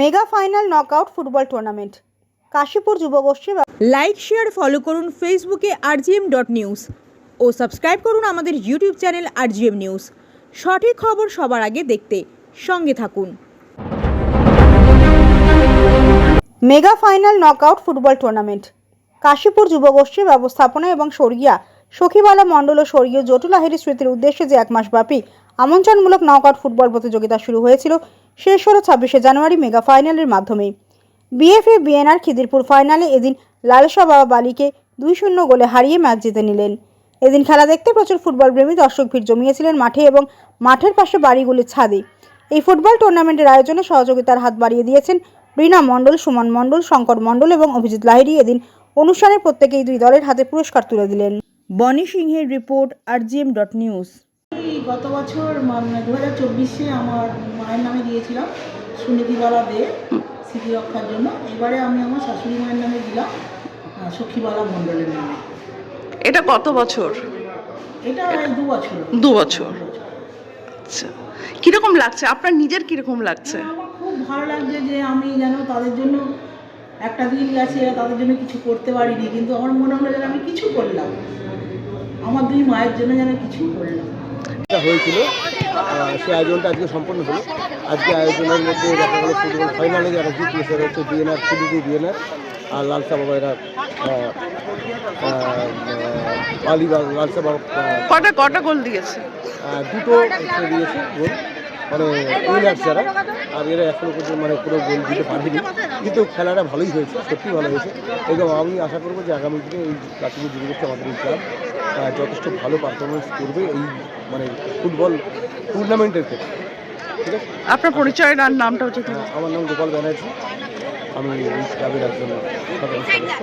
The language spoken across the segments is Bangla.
Mega final knockout football tournament. Kashipur যুবগোষ্ঠী like share follow করুন ফেসবুকে আরজিএম ডট নিউজ ও সাবস্ক্রাইব করুন আমাদের ইউটিউব চ্যানেল আরজিএম নিউজ। সঠিক খবর সবার আগে দেখতে সঙ্গে থাকুন। Mega final knockout football tournament. Kashipur যুবগোষ্ঠীর ব্যবস্থাপনা এবং স্বর্গীয়া সখীবালা মণ্ডল ও স্বর্গীয় জটু লাহিড়ী স্মৃতির উদ্দেশ্যে যে এক মাস মাসব্যাপী আমন্ত্রণমূলক নকআউট ফুটবল প্রতিযোগিতা শুরু হয়েছিল শেষ হলো ছাব্বিশে জানুয়ারি মেগা ফাইনালের মাধ্যমে। বিএফএ, বিএনআর খিদিরপুর ফাইনালে এদিন লালসা বাবা বালিকে দুই শূন্য গোলে হারিয়ে ম্যাচ জিতে নিলেন। এদিন খেলা দেখতে প্রচুর ফুটবল প্রেমী দর্শক ভিড় জমিয়েছিলেন মাঠে এবং মাঠের পাশে বাড়িগুলির ছাদে। এই ফুটবল টুর্নামেন্টের আয়োজনে সহযোগিতার হাত বাড়িয়ে দিয়েছেন রীনা মণ্ডল, সুমন মণ্ডল, শঙ্কর মণ্ডল এবং অভিজিৎ লাহিড়ী। এদিন অনুষ্ঠানে প্রত্যেকেই দুই দলের হাতে পুরস্কার তুলে দিলেন। বনি সিংহের রিপোর্ট, আরজিএম ডট নিউজ। গত বছর মানে দু হাজার চব্বিশে আমার মায়ের নামে দিয়েছিলাম সুনীতিবালা দে স্মৃতি রক্ষার জন্য। এবারে আমি আমার শাশুড়ি মায়ের নামে দিলাম সখীবালা মণ্ডলের নামে। এটা কত বছর? এটা দু বছর। দু বছর। আচ্ছা। কীরকম লাগছে? আপনার নিজের কীরকম লাগছে? আমার খুব ভালো লাগছে যে আমি যেন তাদের জন্য একটা দিন গেছে তাদের জন্য কিছু করতে পারিনি কিন্তু আমার মনে হলো যেন আমি কিছু করলাম। আমার দুই মায়ের জন্য যেন কিছু করলাম। এটা হয়েছিল। সেই আয়োজনটা আজকে সম্পন্ন হলো। আজকে আয়োজনের মধ্যে দেখা গেলো ফুটবল ফাইনালে যারা জিতলো সেটা হচ্ছে বিএনআর সিডিপি বিএনআর আর লালসা বাবা এরা আলিবাগ লালসা বাবা কটা কটা গোল দিয়েছে? দুটো দিয়েছে গোল। মানে উইনার্স যারা। আর এরা এখনও পর্যন্ত মানে কোনো গোল দিতে পারেনি। কিন্তু খেলাটা ভালোই হয়েছে সত্যি ভালো হয়েছে। এবং আমি আশা করব যে আগামী দিনে এই কাশ্মীর যুবগোষ্ঠী আমাদের এই ক্লাব যথেষ্ট ভালো পারফরমেন্স করবে এই মানে ফুটবল টুর্নামেন্টের ক্ষেত্রে। ঠিক আছে? আপনার পরিচয় আর নামটা হচ্ছে আমার নাম গোপাল ব্যানার্জি। আমি এই ক্লাবের একজন সদস্য।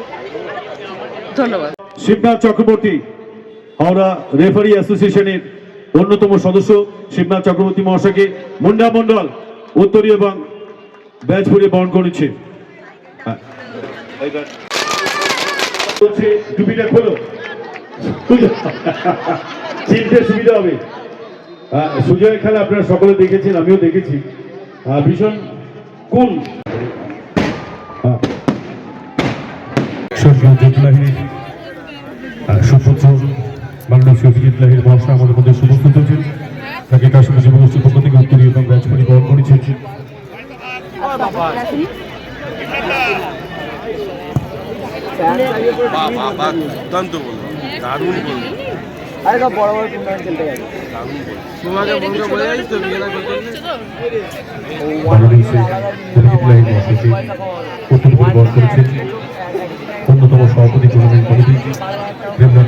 ধন্যবাদ। শিবনাথ চক্রবর্তী হাওড়া রেফারি অ্যাসোসিয়েশনের অন্যতম সদস্য শিবনাথ চক্রবর্তী মহাশয়কে মুন্ডা মণ্ডল উত্তরীয় এবং ব্যাচ ভরে বরণ করেছে। হ্যাঁ। এইবার বলছে, টুপিটা খোলো। চিনতে সুবিধা হবে হ্যাঁ, সুজয়ের খেলা আপনারা সকলে দেখেছেন আমিও দেখেছি ভীষণ কুল হ্যাঁ। সুপুত্র মাননীয় অভিজিৎ লাহির মহাশয় আমাদের মধ্যে উপস্থিত হয়েছেন তাকে কাশ্মীর যুবগোষ্ঠীর পক্ষ থেকে উত্তরীয় এবং ব্যাচপরি বহন করেছেন বাবা বা দুর্দান্ত বলব দারুণ বলব আরে বড় বড় টুর্নামেন্ট খেলতে গেছে দারুণ বলব তোমাকে বন্ধুকে বলে যাচ্ছি তো বিকেলা করতে বহন করেছেন। অন্যতম সভাপতি tournament committee Debnath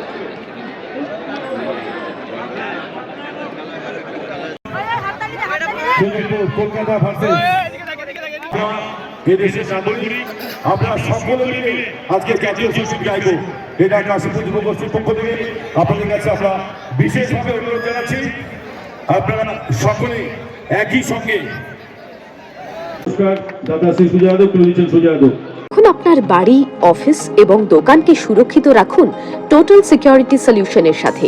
Kolkata versus বিদেশের নাগরিক আমরা সকলে মিলে আজকে জাতীয় সংগীত গাইব। এটা কাশীপুর যুবগোষ্ঠীর পক্ষ থেকে আপনাদের কাছে আমরা বিশেষভাবে অনুরোধ জানাচ্ছি। আপনারা সকলে একই সঙ্গে। দাদা শ্রী সুজয় যাদব সুজয় যাদব? এখন আপনার বাড়ি অফিস এবং দোকানকে সুরক্ষিত রাখুন টোটাল সিকিউরিটি সলিউশনের সাথে।